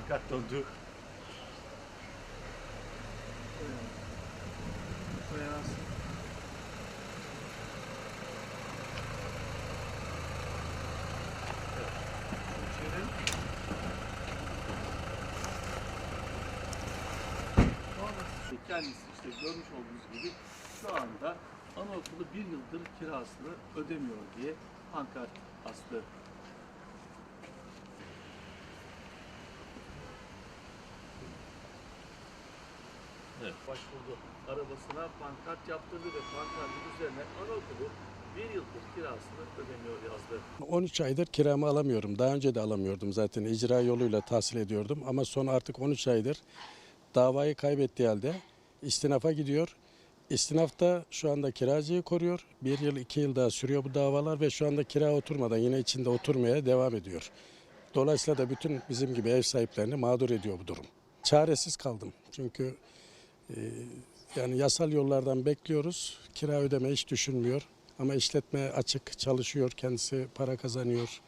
Pankart döndü. Kendisi işte görmüş olduğunuz gibi şu anda anaokulu bir yıldır kirasını ödemiyor diye pankart astı. Evet. Başvurdu. Arabasına pankart yaptırdı ve pankartın üzerine anaokulu bir yıldır kirasını ödemiyor yazdı. 13 aydır kiramı alamıyorum. Daha önce de alamıyordum zaten. İcra yoluyla tahsil ediyordum. Ama son artık 13 aydır davayı kaybettiği halde istinafa gidiyor. İstinafta şu anda kiracıyı koruyor. Bir yıl, iki yıl daha sürüyor bu davalar ve şu anda kira oturmadan yine içinde oturmaya devam ediyor. Dolayısıyla da bütün bizim gibi ev sahiplerini mağdur ediyor bu durum. Çaresiz kaldım. Çünkü yani yasal yollardan bekliyoruz. Kira ödeme hiç düşünmüyor. Ama işletme açık, çalışıyor, kendisi para kazanıyor.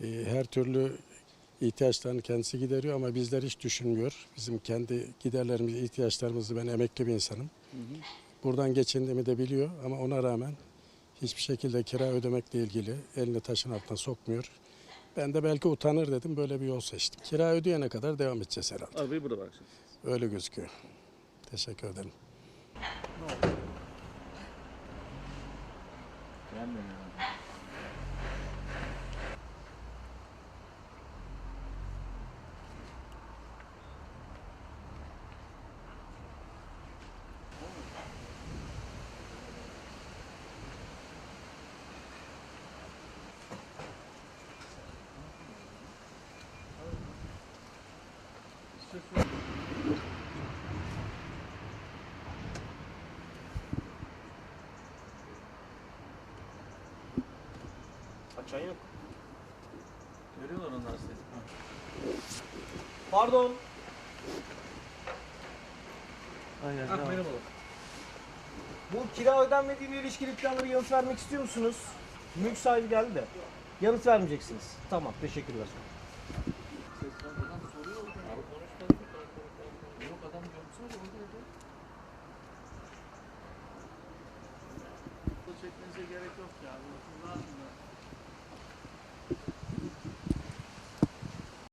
E, her türlü ihtiyaçlarını kendisi gideriyor ama bizler hiç düşünmüyor. Bizim kendi giderlerimizi, ihtiyaçlarımızı ben emekli bir insanım. Buradan geçindiğimi de biliyor ama ona rağmen hiçbir şekilde kira ödemekle ilgili elini taşın altına sokmuyor. Ben de belki utanır dedim böyle bir yol seçtim. Kira ödeyene kadar devam edeceğiz herhalde. Arabayı burada bırakacağız. Öyle gözüküyor. Teşekkür ederim. Thank you. Kaçan yok. Görüyorlar onlar sizi. Pardon. Aynen. Ah, merhabalar. Bu kira ödenmediğine ilişkili planları yanıt vermek istiyor musunuz? Mülk sahibi geldi de. Yanıt vermeyeceksiniz. Tamam, teşekkürler. çekmenize gerek yok yani. Rahatım